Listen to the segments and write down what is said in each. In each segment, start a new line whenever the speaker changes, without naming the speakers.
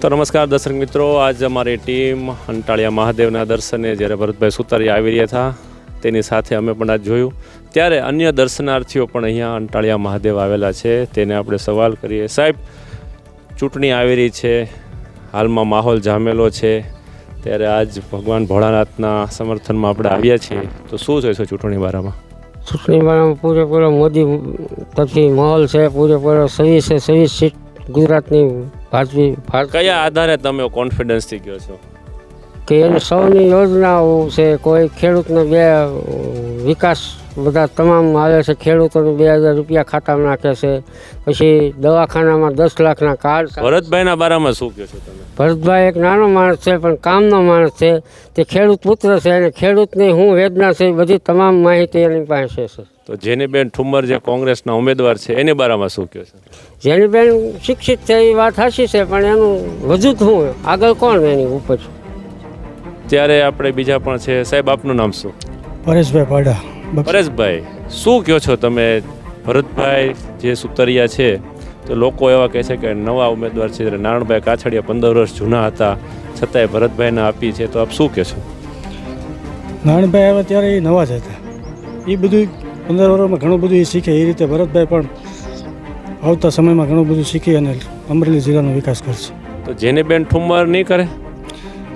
તો નમસ્કાર દર્શક મિત્રો, આજ અમારી ટીમ અંટાળિયા મહાદેવના દર્શને જ્યારે ભરતભાઈ સુતારી આવી રહ્યા હતા, તેની સાથે અમે પણ આજ જોયું. ત્યારે અન્ય દર્શનાર્થીઓ પણ અહીંયા અંટાળિયા મહાદેવ આવેલા છે, તેને આપણે સવાલ કરીએ. સાહેબ, ચૂંટણી આવી રહી છે, હાલમાં માહોલ જામેલો છે, ત્યારે આજ ભગવાન ભોળાનાથના સમર્થનમાં આપણે આવ્યા છીએ. તો શું છે ચૂંટણી બારામાં
ચૂંટણી બારામાં પૂરેપૂરો મોદી તરફી માહોલ છે, પૂરેપૂરો સવીસે સવીસ સીટ ગુજરાતની ભાજપી ભાજ
કયા આધારે તમે કોન્ફિડન્સથી કહો છો?
કે એની સૌની યોજનાઓ છે કોઈ ખેડૂતને બે વિકાસ બધા તમામ આવે છે ખેડૂતોને બે હજાર રૂપિયા ખાતામાં નાખે છે. પછી દવાખાનામાં દસ લાખના કાર્ડ
ભરતભાઈના બારામાં શું કહો છો તમે?
ભરતભાઈ એક નાનો માણસ છે પણ કામનો માણસ છે. તે ખેડૂત પુત્ર છે અને ખેડૂતની શું વેદના છે બધી તમામ માહિતી એની પાસે છે.
તો જેનીબેન ઠુમર જે કોંગ્રેસના ઉમેદવાર છે એની બારામાં શું કહો છો?
જેની બેન શિક્ષિત છે એ વાત સાચી છે પણ એનું વજૂદ હું આગળ કોણ એની ઉપર
ત્યારે આપણે બીજા પણ છે. સાહેબ આપનું નામ શું?
પરેશભાઈ પાડા.
પરેશભાઈ શું કહો છો તમે? ભરતભાઈ જે સુતરિયા છે તો લોકો એવા કહે છે કે નવા ઉમેદવાર છે જ્યારે નારણભાઈ કાછડિયા પંદર વર્ષ જૂના હતા છતાંય ભરતભાઈને આપી છે તો આપ શું કહેશો
નારણભાઈ આવ્યા ત્યારે એ નવા જ હતા. એ બધું પંદર વર્ષમાં ઘણું બધું એ શીખે એ રીતે ભરતભાઈ પણ આવતા સમયમાં ઘણું બધું શીખી અને અમરેલી જિલ્લાનો વિકાસ કરશે.
તો જેનીબેન ઠુમર નહીં કરે?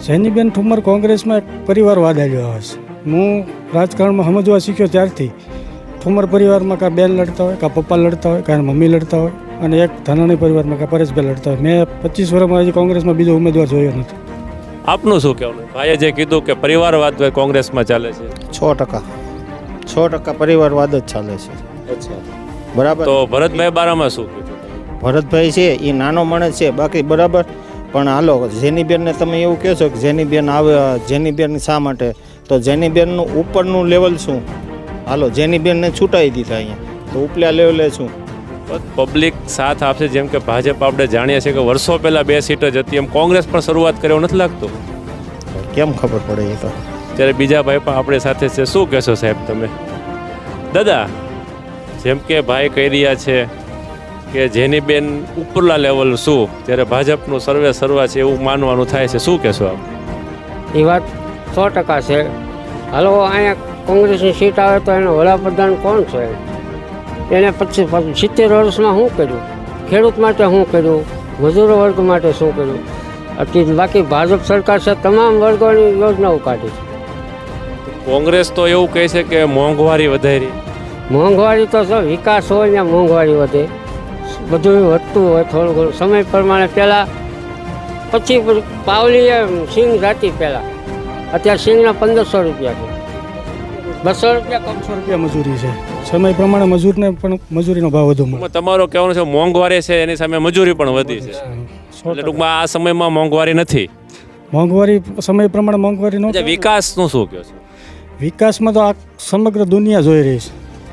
જેની બેન ઠુમર કોંગ્રેસમાં એક પરિવારવાદ આવ્યો આવે છે. હું રાજકારણમાં સમજવા શીખ્યો ત્યારથી. ઠુમર પરિવારમાં કાં બેન લડતા હોય કાં પપ્પા લડતા હોય કાં મમ્મી લડતા હોય અને એક ધાનાણી પરિવારમાં કાં પરેશભાઈ લડતા હોય. મેં પચીસ વર્ષમાં હજી કોંગ્રેસમાં બીજો ઉમેદવાર જોયો નથી.
આપનું શું કહેવાનું? ભાઈએ જે કીધું કે પરિવારવાદ કોંગ્રેસમાં ચાલે છે.
છ ટકા. છ ટકા પરિવારવાદ જ ચાલે છે. બરાબર?
તો ભરતભાઈ બારામાં શું
ભરતભાઈ છે એ નાનો માણસ છે બાકી બરાબર. પણ હાલો જેની બેનને તમે એવું કહેશો કે જેની બેન આવે જેની બેન શા માટે તો જેનીબેનનું ઉપરનું લેવલ શું? હાલો જેનીબેનને છૂટાઈ દીધા અહીંયા. તો ઉપલા લેવલે શું?
પબ્લિક સાથ આપશે જેમ કે ભાજપ આપણે જાણીએ છીએ કે વર્ષો પહેલાં બે સીટ જ હતી. એમ કોંગ્રેસ પણ શરૂઆત કરે એવું નથી લાગતું?
કેમ ખબર પડે એ તો?
ત્યારે બીજા ભાઈ પણ આપણી સાથે છે. શું કહેશો સાહેબ તમે? દાદા જેમ કે ભાઈ કહી રહ્યા છે કે જેની બેન ઉપરલા લેવલ શું? ત્યારે ભાજપનું સર્વે સર્વા છે એવું માનવાનું થાય છે. શું કહેશો આપ?
એ વાત સો ટકા છે. હાલો અહીંયા કોંગ્રેસની સીટ આવે તો એનો વડાપ્રધાન કોણ છે? એને પછી સિત્તેર વર્ષમાં શું કર્યું? ખેડૂત માટે શું કર્યું? મજૂરો વર્ગ માટે શું કર્યું? અત્યારે બાકી ભાજપ સરકાર છે તમામ વર્ગોની યોજનાઓ કાઢી છે.
કોંગ્રેસ તો એવું કહે છે કે મોંઘવારી વધારી
મોંઘવારી તો વિકાસ હોય ને મોંઘવારી વધે. બધું વધતું હોય થોડું ઘણું. સમય પ્રમાણે પહેલાં પછી પાવલીએ સિંગ જાતી પહેલાં. અત્યારે સિંગના પંદરસો રૂપિયા છે. બસો રૂપિયા
પાંચસો રૂપિયા મજૂરી છે. સમય પ્રમાણે મજૂરને પણ મજૂરીનો ભાવ વધુ મળે.
તમારો કહેવાનું છે મોંઘવારી છે એની સામે મજૂરી પણ વધી છે. એટલે ટૂંકમાં આ સમયમાં મોંઘવારી નથી.
મોંઘવારી સમય પ્રમાણે મોંઘવારી ન
વિકાસનો શું કહો છો?
વિકાસમાં તો આ સમગ્ર દુનિયા જોઈ રહી છે.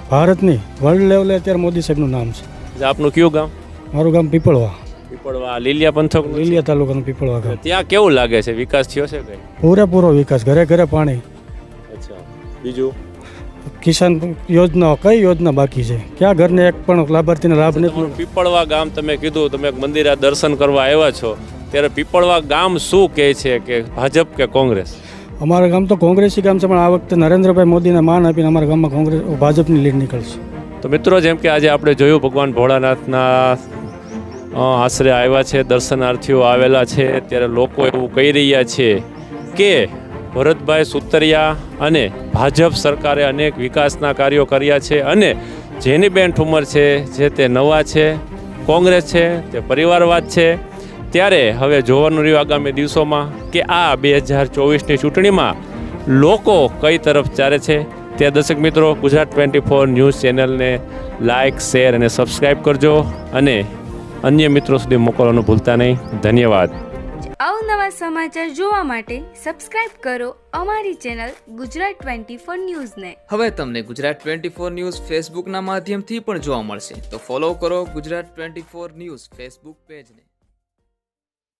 ભારતની વર્લ્ડ લેવલે અત્યારે મોદી સાહેબનું નામ છે.
આપનું કયું ગામ?
મારું ગામ પીપળવા.
પીપળવા લીલિયા પંથક
લીલિયા તાલુકાનું પીપળવા ગામ.
ત્યાં કેવું લાગે છે? વિકાસ થયો છે કઈ?
પૂરેપૂરો વિકાસ. ઘરે ઘરે પાણી.
અચ્છા. બીજું?
કિસાન યોજના કઈ યોજના બાકી છે? ક્યાં ઘરને એક પણ લાભાર્થીને લાભ નથી?
પીપળવા ગામ તમે કીધું તમે મંદિરે દર્શન કરવા આવ્યા છો. ત્યારે પીપળવા ગામ શું કહે છે કે ભાજપ કે કોંગ્રેસ?
અમારા ગામ તો કોંગ્રેસી ગામ છે પણ આ વખતે નરેન્દ્રભાઈ મોદીને માન આપીને અમારા ગામમાં કોંગ્રેસ ભાજપની લીડ નીકળશે.
તો મિત્રો જેમ કે આજે આપણે જોયું ભગવાન ભોળાનાથના આશરે આવ્યા છે, દર્શનાર્થીઓ આવેલા છે. ત્યારે લોકો એવું કહી રહ્યા છે કે ભરતભાઈ સુતરિયા અને ભાજપ સરકારે અનેક વિકાસના કાર્યો કર્યા છે અને જેની બેન ઠુમર છે, જે તે નવા છે, કોંગ્રેસ છે, તે પરિવારવાદ છે. ત્યારે હવે જોવાનું રહ્યું આગામી દિવસોમાં કે આ બે હજાર ચોવીસની ચૂંટણીમાં લોકો કઈ તરફ ચાલે છે. તે દર્શક મિત્રો, ગુજરાત ટ્વેન્ટી ફોર ન્યૂઝ ચેનલને લાઇક શેર અને સબસ્ક્રાઈબ કરજો અને અન્ય મિત્રો સુધી મોકલવાનું ભૂલતા નહીં. ધન્યવાદ.
અવનવા સમાચાર જોવા માટે સબસ્ક્રાઇબ કરો અમારી ચેનલ ગુજરાત ટ્વેન્ટી ફોર ન્યૂઝને.
હવે તમને ગુજરાત ટ્વેન્ટી ફોર ન્યૂઝ ફેસબુકના માધ્યમથી પણ જોવા મળશે. તો ફોલો કરો Gujarat twenty four news Facebook પેજને.